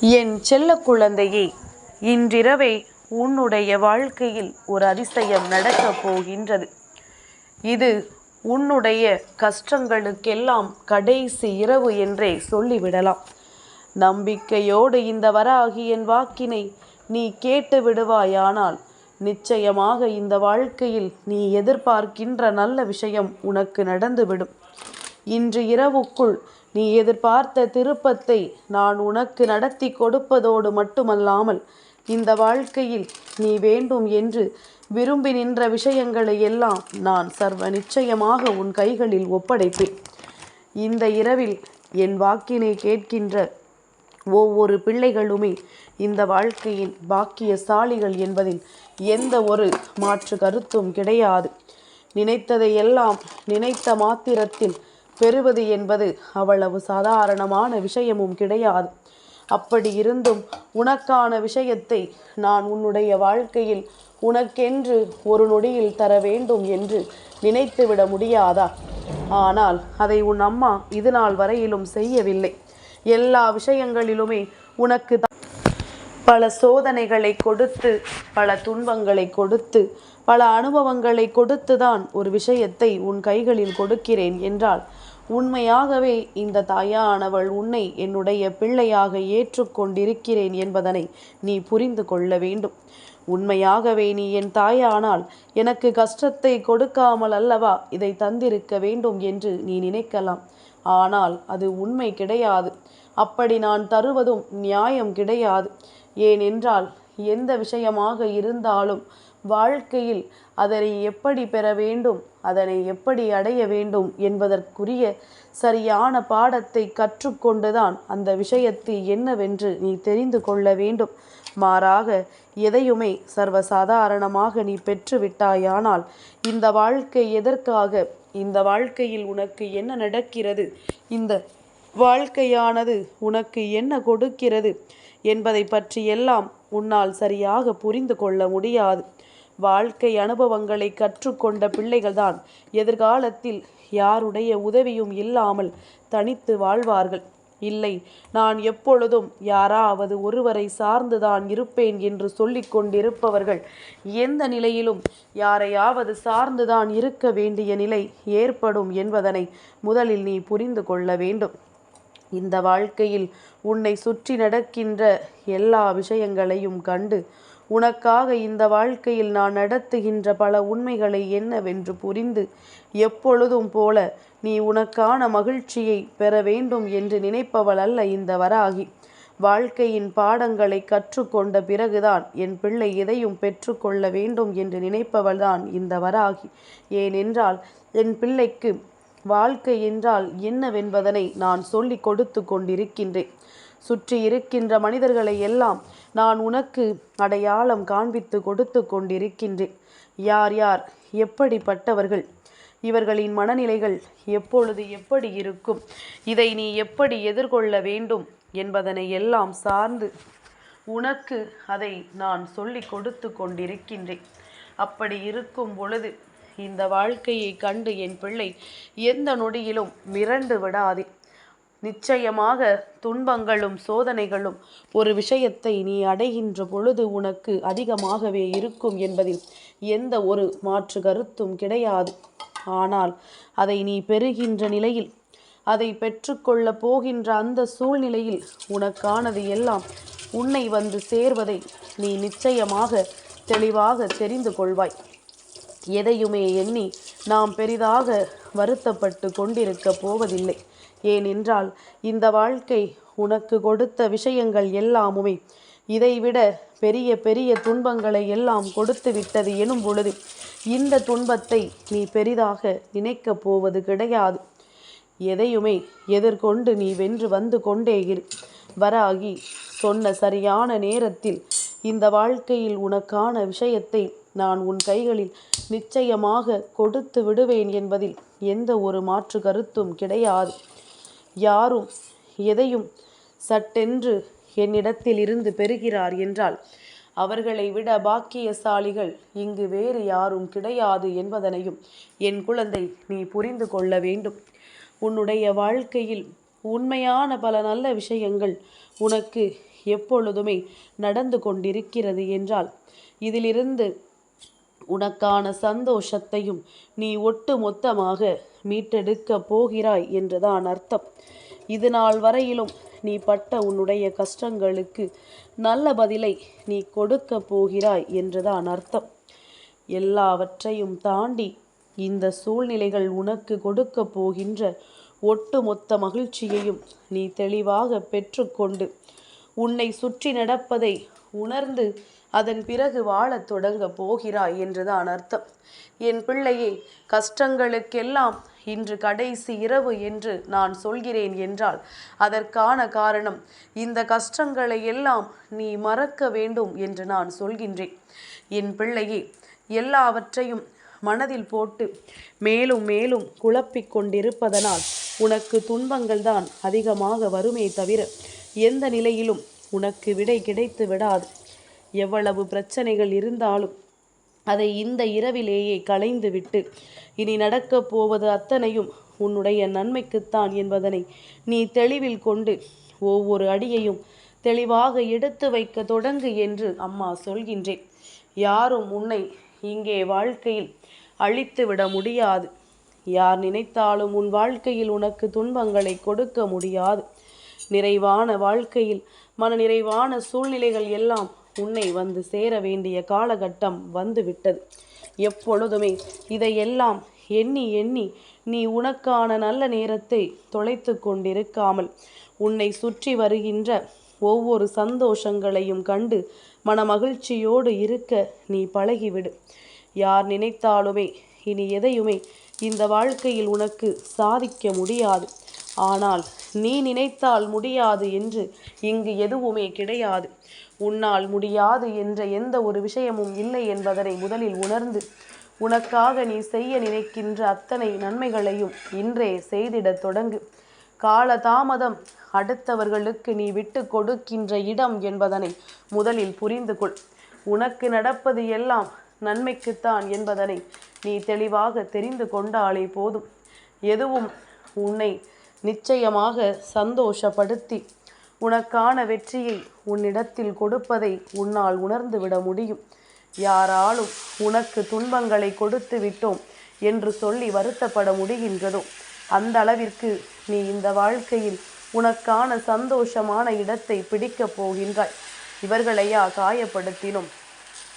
என் செல்ல குழந்தையே இன்றிரவே உன்னுடைய வாழ்க்கையில் ஒரு அதிசயம் நடக்கப் போகின்றது. இது உன்னுடைய கஷ்டங்களுக்கெல்லாம் கடைசி இரவு என்றே சொல்லிவிடலாம். நம்பிக்கையோடு இந்த வராகி என் வாக்கினை நீ கேட்டு விடுவாயானால் நிச்சயமாக இந்த வாழ்க்கையில் நீ எதிர்பார்க்கின்ற நல்ல விஷயம் உனக்கு நடந்துவிடும். இன்று இரவுக்குள் நீ எதிர்பார்த்த திருப்பத்தை நான் உனக்கு நடத்தி கொடுப்பதோடு மட்டுமல்லாமல் இந்த வாழ்க்கையில் நீ வேண்டும் என்று விரும்பி நின்ற விஷயங்களை எல்லாம் நான் சர்வ நிச்சயமாக உன் கைகளில் ஒப்படைப்பேன். இந்த இரவில் என் வாக்கினை கேட்கின்ற ஒவ்வொரு பிள்ளைகளுமே இந்த வாழ்க்கையின் பாக்கியசாலிகள் என்பதில் எந்த ஒரு மாற்று கருத்தும் கிடையாது. நினைத்ததை எல்லாம் நினைத்த மாத்திரத்தில் பெறுவது என்பது அவ்வளவு சாதாரணமான விஷயமும் கிடையாது. அப்படி இருந்தும் உனக்கான விஷயத்தை நான் உன்னுடைய வாழ்க்கையில் உனக்கென்று ஒரு நொடியில் தர வேண்டும் என்று நினைத்துவிட முடியாதா? ஆனால் அதை உன் அம்மா இது நாள் வரையிலும் செய்யவில்லை. எல்லா விஷயங்களிலுமே உனக்கு பல சோதனைகளை கொடுத்து பல துன்பங்களை கொடுத்து பல அனுபவங்களை கொடுத்து தான் ஒரு விஷயத்தை உன் கைகளில் கொடுக்கிறேன் என்றால் உண்மையாகவே இந்த தாயானவள் உன்னை என்னுடைய பிள்ளையாக ஏற்றுக்கொண்டிருக்கிறேன் என்பதனை நீ புரிந்து கொள்ள வேண்டும். உண்மையாகவே நீ என் தாயானால் எனக்கு கஷ்டத்தை கொடுக்காமல் அல்லவா இதை தந்திருக்க வேண்டும் என்று நீ நினைக்கலாம். ஆனால் அது உண்மை கிடையாது. அப்படி நான் தருவதும் நியாயம் கிடையாது. ஏனென்றால் எந்த விஷயமாக இருந்தாலும் வாழ்க்கையில் அதனை எப்படி பெற வேண்டும் அதனை எப்படி அடைய வேண்டும் என்பதற்குரிய சரியான பாடத்தை கற்றுக்கொண்டுதான் அந்த விஷயத்தை என்னவென்று நீ தெரிந்து கொள்ள வேண்டும். மாறாக எதையுமே சர்வசாதாரணமாக நீ பெற்றுவிட்டாயானால் இந்த வாழ்க்கை எதற்காக இந்த வாழ்க்கையில் உனக்கு என்ன நடக்கிறது இந்த வாழ்க்கையானது உனக்கு என்ன கொடுக்கிறது என்பதை பற்றியெல்லாம் உன்னால் சரியாக புரிந்து கொள்ள முடியாது. வாழ்க்கை அனுபவங்களை கற்றுக்கொண்ட பிள்ளைகள்தான். எதிர்காலத்தில் யாருடைய உதவியும் இல்லாமல் தனித்து வாழ்வார்கள். இல்லை நான் எப்பொழுதும் யாராவது ஒருவரை சார்ந்துதான் இருப்பேன் என்று சொல்லிக் கொண்டிருப்பவர்கள் எந்த நிலையிலும் யாரையாவது சார்ந்துதான் இருக்க வேண்டிய நிலை ஏற்படும் என்பதனை முதலில் நீ புரிந்து கொள்ள வேண்டும். இந்த வாழ்க்கையில் உன்னை சுற்றி நடக்கின்ற எல்லா விஷயங்களையும் கண்டு உனக்காக இந்த வாழ்க்கையில் நான் நடத்துகின்ற பல உண்மைகளை என்னவென்று புரிந்து எப்பொழுதும் போல நீ உனக்கான மகிழ்ச்சியை பெற வேண்டும் என்று நினைப்பவள் அல்ல இந்த வராகி. வாழ்க்கையின் பாடங்களை கற்றுக்கொண்ட பிறகுதான் என் பிள்ளை எதையும் பெற்றுக்கொள்ள வேண்டும் என்று நினைப்பவள்தான் இந்த வராகி. ஏனென்றால் என் பிள்ளைக்கு வாழ்க்கை என்றால் என்னவென்பதனை நான் சொல்லி கொடுத்து கொண்டிருக்கின்றேன். சுற்றி இருக்கின்ற மனிதர்களை எல்லாம் நான் உனக்கு அடையாளம் காண்பித்து கொடுத்து கொண்டிருக்கின்றேன். யார் யார்? எப்படிப்பட்டவர்கள்? இவர்களின் மனநிலைகள் எப்பொழுது எப்படி இருக்கும்? இதை நீ எப்படி எதிர்கொள்ள வேண்டும் என்பதனை எல்லாம் சார்ந்து உனக்கு அதை நான் சொல்லி கொடுத்து கொண்டிருக்கின்றேன். அப்படி இருக்கும் பொழுது இந்த வாழ்க்கையை கண்டு என் பிள்ளை எந்த நொடியிலும் மிரண்டு விடாதே. நிச்சயமாக துன்பங்களும் சோதனைகளும் ஒரு விஷயத்தை நீ அடைகின்ற பொழுது உனக்கு அதிகமாகவே இருக்கும் என்பதில் எந்த ஒரு மாற்று கருத்தும் கிடையாது. ஆனால் அதை நீ பெறுகின்ற நிலையில் அதை பெற்றுக்கொள்ள போகின்ற அந்த சூழ்நிலையில் உனக்கானது எல்லாம் உன்னை வந்து சேர்வதை நீ நிச்சயமாக தெளிவாக தெரிந்து கொள்வாய். எதையுமே எண்ணி நாம் பெரிதாக வருத்தப்பட்டு கொண்டிருக்க போவதில்லை. ஏனென்றால் இந்த வாழ்க்கை உனக்கு கொடுத்த விஷயங்கள் எல்லாமுமே இதைவிட பெரிய பெரிய துன்பங்களை எல்லாம் கொடுத்து விட்டது எனும் பொழுது இந்த துன்பத்தை நீ பெரிதாக நினைக்கப் போவது கிடையாது. எதையுமே எதிர்கொண்டு நீ வென்று வந்து கொண்டே இரு. வராகி சொன்ன சரியான நேரத்தில் இந்த வாழ்க்கையில் உனக்கான விஷயத்தை நான் உன் கைகளில் நிச்சயமாக கொடுத்து விடுவேன் என்பதில் எந்த ஒரு மாற்று கருத்தும் கிடையாது. யாரும் எதையும் சட்டென்று என்னிடத்தில் இருந்து பெறுகிறார் என்றால் அவர்களை விட பாக்கியசாலிகள் இங்கு வேறு யாரும் கிடையாது என்பதனையும் என் குழந்தை நீ புரிந்து கொள்ள வேண்டும். உன்னுடைய வாழ்க்கையில் உண்மையான பல நல்ல விஷயங்கள் உனக்கு எப்பொழுதுமே நடந்து கொண்டிருக்கிறது என்றால் இதிலிருந்து உனக்கான சந்தோஷத்தையும் நீ ஒட்டு மொத்தமாக மீட்டெடுக்கப் போகிறாய் என்றுதான் அர்த்தம். இது நாள் வரையிலும் நீ பட்ட உன்னுடைய கஷ்டங்களுக்கு நல்ல பதிலை நீ கொடுக்க போகிறாய் என்றுதான் அர்த்தம். எல்லாவற்றையும் தாண்டி இந்த சூழ்நிலைகள் உனக்கு கொடுக்க போகின்ற ஒட்டுமொத்த மகிழ்ச்சியையும் நீ தெளிவாக பெற்றுக்கொண்டு உன்னை சுற்றி நடப்பதை உணர்ந்து அதன் பிறகு வாழத் தொடங்க போகிறாய் என்றுதான் அர்த்தம். என் பிள்ளையே கஷ்டங்களுக்கெல்லாம் இன்று கடைசி இரவு என்று நான் சொல்கிறேன் என்றால் அதற்கான காரணம் இந்த கஷ்டங்களை எல்லாம் நீ மறக்க வேண்டும் என்று நான் சொல்கின்றேன். என் பிள்ளையே எல்லாவற்றையும் மனதில் போட்டு மேலும் மேலும் குழப்பிக் கொண்டிருப்பதனால் உனக்கு துன்பங்கள் தான் அதிகமாக வருமே தவிர எந்த நிலையிலும் உனக்கு விடை கிடைத்து விடாது. எவ்வளவு பிரச்சனைகள் இருந்தாலும் அதை இந்த இரவிலேயே களைந்துவிட்டு இனி நடக்கப் போவது அத்தனையும் உன்னுடைய நன்மைக்குத்தான் என்பதனை நீ தெளிவில் கொண்டு ஒவ்வொரு அடியையும் தெளிவாக எடுத்து வைக்க தொடங்கு என்று அம்மா சொல்கின்றேன். யாரும் உன்னை இங்கே வாழ்க்கையில் அழித்து விட முடியாது. யார் நினைத்தாலும் உன் வாழ்க்கையில் உனக்கு துன்பங்களை கொடுக்க முடியாது. நிறைவான வாழ்க்கையில் மன நிறைவான சூழ்நிலைகள் எல்லாம் உன்னை வந்து சேர வேண்டிய காலகட்டம் வந்துவிட்டது. எப்பொழுதுமே இதையெல்லாம் எண்ணி எண்ணி நீ உனக்கான நல்ல நேரத்தை தொலைத்து கொண்டிருக்காமல் உன்னை சுற்றி வருகின்ற ஒவ்வொரு சந்தோஷங்களையும் கண்டு மனமகிழ்ச்சியோடு இருக்க நீ பழகிவிடு. யார் நினைத்தாலுமே இனி எதையுமே இந்த வாழ்க்கையில் உனக்கு சாதிக்க முடியாது. ஆனால் நீ நினைத்தால் முடியாது என்று இங்கு எதுவுமே கிடையாது. உன்னால் முடியாது என்ற எந்த ஒரு விஷயமும் இல்லை என்பதனை முதலில் உணர்ந்து உனக்காக நீ செய்ய நினைக்கின்ற அத்தனை நன்மைகளையும் இன்றே செய்திடத் தொடங்கு. கால தாமதம் அடுத்தவர்களுக்கு நீ விட்டு கொடுக்கின்ற இடம் என்பதனை முதலில் புரிந்து கொள். உனக்கு நடப்பது எல்லாம் நன்மைக்குத்தான் என்பதனை நீ தெளிவாக தெரிந்து கொண்டாலே போதும். எதுவும் உன்னை நிச்சயமாக சந்தோஷப்படுத்தி உனக்கான வெற்றியை உன்னிடத்தில் கொடுப்பதை உன்னால் உணர்ந்து விட முடியும். யாராலும் உனக்கு துன்பங்களை கொடுத்து விட்டோம் என்று சொல்லி வருத்தப்பட முடிகின்றதோ? அந்த அளவிற்கு நீ இந்த வாழ்க்கையில் உனக்கான சந்தோஷமான இடத்தை பிடிக்கப் போகின்றாய். இவர்களையா காயப்படுத்தினோம்?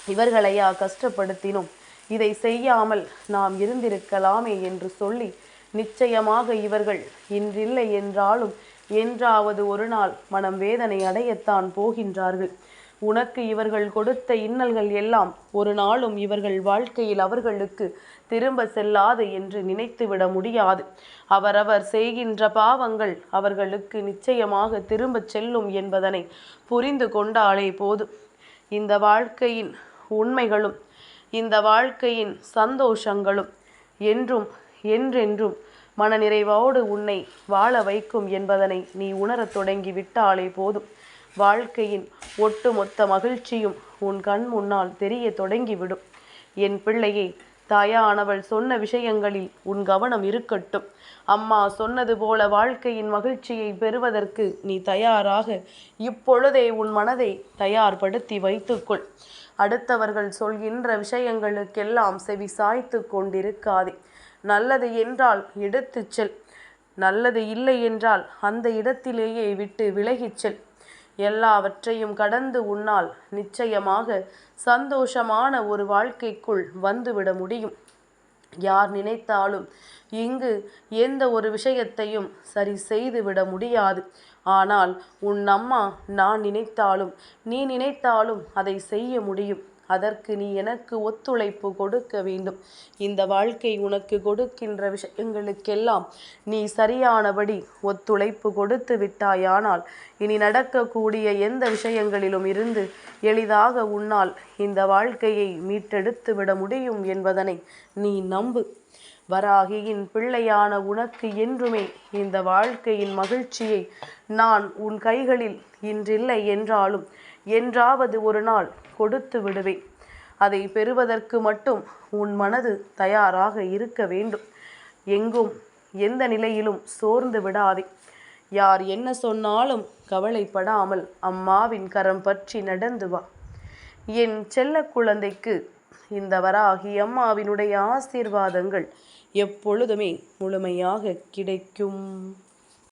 இவர்களையா கஷ்டப்படுத்தினோம்? இதை செய்யாமல் நாம் இருந்திருக்கலாமே என்று சொல்லி நிச்சயமாக இவர்கள் இன்றில்லை என்றாலும் என்றாவது ஒரு நாள் மனம் வேதனை அடையத்தான் போகின்றார்கள். உனக்கு இவர்கள் கொடுத்த இன்னல்கள் எல்லாம் ஒரு நாளும் இவர்கள் வாழ்க்கையில் அவர்களுக்கு திரும்ப செல்லாது என்று நினைத்துவிட முடியாது. அவரவர் செய்கின்ற பாவங்கள் அவர்களுக்கு நிச்சயமாக திரும்பச் செல்லும் என்பதனை புரிந்து கொண்டாலே போதும் இந்த வாழ்க்கையின் உண்மைகளும் இந்த வாழ்க்கையின் சந்தோஷங்களும் என்றும் என்றென்றும் மனநிறைவோடு உன்னை வாழ வைக்கும் என்பதனை நீ உணரத் தொடங்கி விட்டாலே போதும். வாழ்க்கையின் ஒட்டுமொத்த மகிழ்ச்சியும் உன் கண் முன்னால் தெரிய தொடங்கிவிடும். என் பிள்ளையே தாயானவள் சொன்ன விஷயங்களில் உன் கவனம் இருக்கட்டும். அம்மா சொன்னது போல வாழ்க்கையின் மகிழ்ச்சியை பெறுவதற்கு நீ தயாராக இப்பொழுதே உன் மனதை தயார்படுத்தி வைத்துக்கொள். அடுத்தவர்கள் சொல்கின்ற விஷயங்களுக்கெல்லாம் செவி சாய்த்து கொண்டிருக்காதே. நல்லது என்றால் எடுத்துச் செல். நல்லது இல்லை என்றால் அந்த இடத்திலேயே விட்டு விலகிச் செல். எல்லாவற்றையும் கடந்து உன்னால் நிச்சயமாக சந்தோஷமான ஒரு வாழ்க்கைக்குள் வந்துவிட முடியும். யார் நினைத்தாலும் இங்கு எந்த ஒரு விஷயத்தையும் சரி செய்துவிட முடியாது. ஆனால் உன் அம்மா நான் நினைத்தாலும் நீ நினைத்தாலும் அதை செய்ய முடியும். அதற்கு நீ எனக்கு ஒத்துழைப்பு கொடுக்க வேண்டும். இந்த வாழ்க்கை உனக்கு கொடுக்கின்ற விஷயங்களுக்கெல்லாம் நீ சரியானபடி ஒத்துழைப்பு கொடுத்து விட்டாயானால் இனி நடக்கக்கூடிய எந்த விஷயங்களிலும் இருந்து எளிதாக உன்னால் இந்த வாழ்க்கையை மீட்டெடுத்து விட முடியும் என்பதனை நீ நம்பு. வராகியின் பிள்ளையான உனக்கு என்றுமே இந்த வாழ்க்கையின் மகிழ்ச்சியை நான் உன் கைகளில் இன்றில்லை என்றாலும் என்றாவது ஒரு நாள் கொடுத்து விடுவேன். அதை பெறுவதற்கு மட்டும் உன் மனது தயாராக இருக்க வேண்டும். எங்கும் எந்த நிலையிலும் சோர்ந்து விடாதே. யார் என்ன சொன்னாலும் கவலைப்படாமல் அம்மாவின் கரம் பற்றி நடந்து வா. என் செல்ல குழந்தைக்கு இந்த வராகி அம்மாவினுடைய ஆசீர்வாதங்கள் எப்பொழுதுமே முழுமையாக கிடைக்கும்.